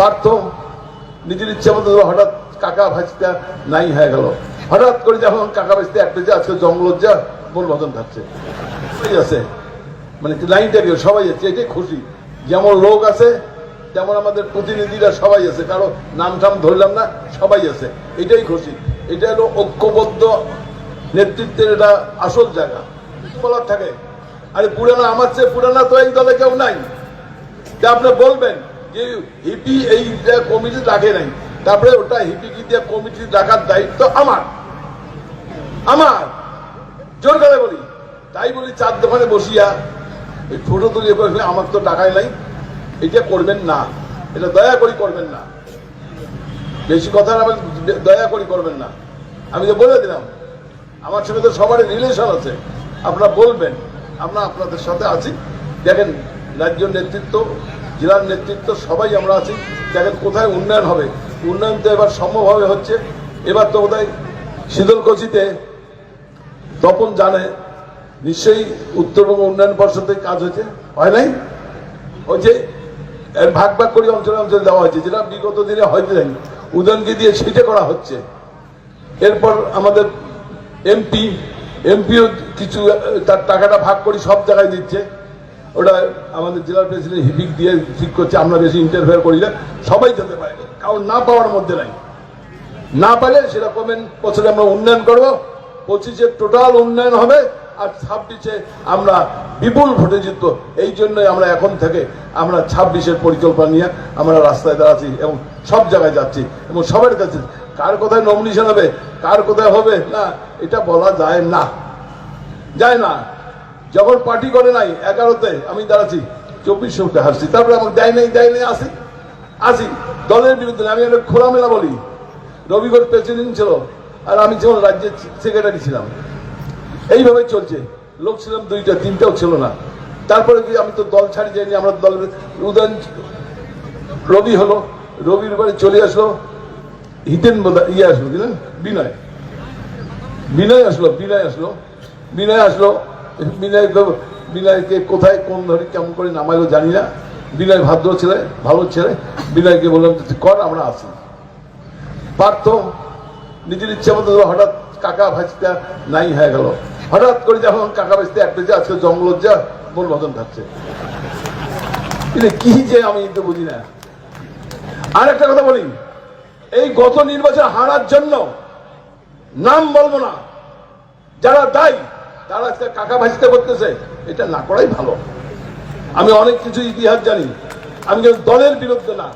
পার্থ, নিজের ইচ্ছা মতো হঠাৎ কাকা ভাজতে নাই হয়ে গেল। হঠাৎ করে যখন কাকা ভাজতে একটা যে আজকে জঙ্গল যা বন বদন থাকছে। সবাই আছে। মানে লাইনটাকে সবাই আছে, এটাই খুশি। যেমন লোক আছে যেমন আমাদের প্রতিনিধিরা সবাই আছে। কারও নাম টাম ধরলাম না, সবাই আছে। এটাই খুশি। এটা হলো ঐক্যবদ্ধ নেতৃত্বের এটা আসল জায়গা। বলার থাকে? আরে পুরানা আমার চেয়ে পুরানা তো এই দলে কেউ নাই। যে আপনি বলবেন। যে হিপি এই কমিটি ডাকে নাই। তারপরে ওটা হিপি দিয়ে কমিটি ডাকার দায়িত্ব আমার। আমার। জোর করে বলি। তাই বলি চার দোকানে বসিয়া, এই ফটো তুলিয়ে আমার তো টাকাই নাই। এটা করবেন না। এটা দয়া করি করবেন না। বেশি কথা না দয়া করি করবেন না। আমি তো বলে দিলাম। আমার সঙ্গে তো সবারই রিলেশন আছে। আপনারা বলবেন। আমরা আপনাদের সাথে আছি। দেখেন, রাজ্য নেতৃত্ব জেলার নেতৃত্ব সবাই আমরা আছি দেখেন কোথায় উন্নয়ন হবে? উন্নয়ন তো এবার সম্ভবভাবে হচ্ছে। এবার তো বোধহয় শীতলকচিতে তপন জানে, নিশ্চয়ই উত্তরবঙ্গ উন্নয়ন পর্ষদের কাজ হয়েছে। হয় নাই? হয়েছে ভাগ ভাগ করে অঞ্চলে অঞ্চলে দেওয়া হয়েছে, যেটা বিগত দিনে হয়তো জানি উদয়নকে দিয়ে সেটা করা হচ্ছে। এরপর আমাদের এমপি, এমপিও কিছু, তার টাকাটা ভাগ করে সব জায়গায় দিচ্ছে। ওটা আমাদের জেলার প্রেসিডেন্ট হিপিক দিয়ে ঠিক করছে, আমরা বেশি ইন্টারফেয়ার করি না। সবাই যেতে পারে, কারণ না পাওয়ার মধ্যে নাই। না পারে সেটা কমেন বছরে আমরা উন্নয়ন করব, পঁচিশে টোটাল উন্নয়ন হবে, আর ছাব্বিশে আমরা বিপুল ভোটে জিতবো। এই জন্যই আমরা এখন থেকে আমরা ছাব্বিশের পরিকল্পনা নিয়ে আমরা রাস্তায় দাঁড়াচ্ছি এবং সব জায়গায় যাচ্ছি এবং সবার কাছে কার কোথায় নমিনেশন হবে, কার কোথায় হবে, না, এটা বলা যায় না। যায় না। যখন পার্টি করে নাই, এগারোতে আমি দাঁড়াচ্ছি চব্বিশ সপ্তাহে হারছি। তারপরে আমাকে দেয় নাই দেয় নাই, আসি। আসি, দলের বিরুদ্ধে। আমি একটা খোলামেলা বলি। রবিগড় প্রেসিডেন্ট ছিল, আর আমি যেমন রাজ্যের সেক্রেটারি ছিলাম। এইভাবে চলছে। লোক ছিলাম দুইটা, তিনটাও ছিল না। তারপরে কি আমি তো দল ছাড়ি যাইনি, আমরা দলের উদয়ন রবি হলো। রবির বাড়ি চলে আসলো। হিতেন ইয়ে আসলো, কি না বিনয়। বিনয় আসলো বিনয় আসলো। বিনয় আসলো বিনয় বিনয়কে কোথায়, কোন ধরে, কেমন করে নামাইলো জানি না। বিনয় ভাদ্র ছেলে, ভালো ছেলে। বিনয়কে বললাম, তুই কর, আমরা আসি। পার্থ, নিজের ইচ্ছা মতো হঠাৎ কাকা ভাজতে নাই হয়ে গেল। হঠাৎ করে যখন কাকা ভাজতে একটা যে আজকে জঙ্গল যা বন বদন থাকছে। কি যে আমি তো বুঝি না। আর একটা কথা বলি, এই গত নির্বাচন হারার জন্য নাম বলব না। যারা দায়ী তারা কাকা ভাজিতে করতেছে, এটা না করাই ভালো। আমি অনেক কিছু ইতিহাস জানি। আমি দলের বিরুদ্ধে না,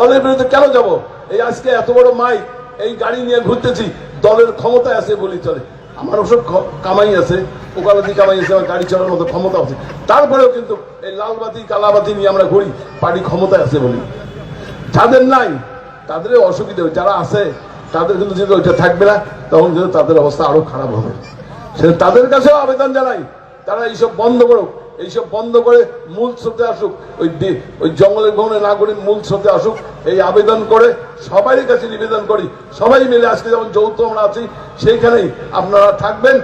দলের বিরুদ্ধে কেন যাব? এই আজকে এত বড় মাইক, এই গাড়ি নিয়ে ঘুরতেছি, দলের ক্ষমতায় আছে বলি চলে। আমার ওসব কামাই আছে ওকালতি কামাই আছে, আমার গাড়ি চালানোর মতো ক্ষমতা আছে। তারপরেও কিন্তু এই লালবাতি, কালাবাতি নিয়ে আমরা ঘুরি, পার্টি ক্ষমতায় আছে বলি। যাদের নাই তাদের অসুবিধা যারা আছে, তাদের কিন্তু যেহেতু ওইটা থাকবে না, তখন কিন্তু তাদের অবস্থা আরও খারাপ হবে। সে তাদের কাছেও আবেদন জানাই। তারা এইসব বন্ধ করুক। এইসব বন্ধ করে মূল স্রোতে আসুক। ওই ওই জঙ্গলের ভ্রমণে না করে মূল স্রোতে আসুক। এই আবেদন করে সবাই কাছে নিবেদন করি। সবাই মিলে আজকে যেমন যৌথ আমরা আছি, সেইখানেই আপনারা থাকবেন।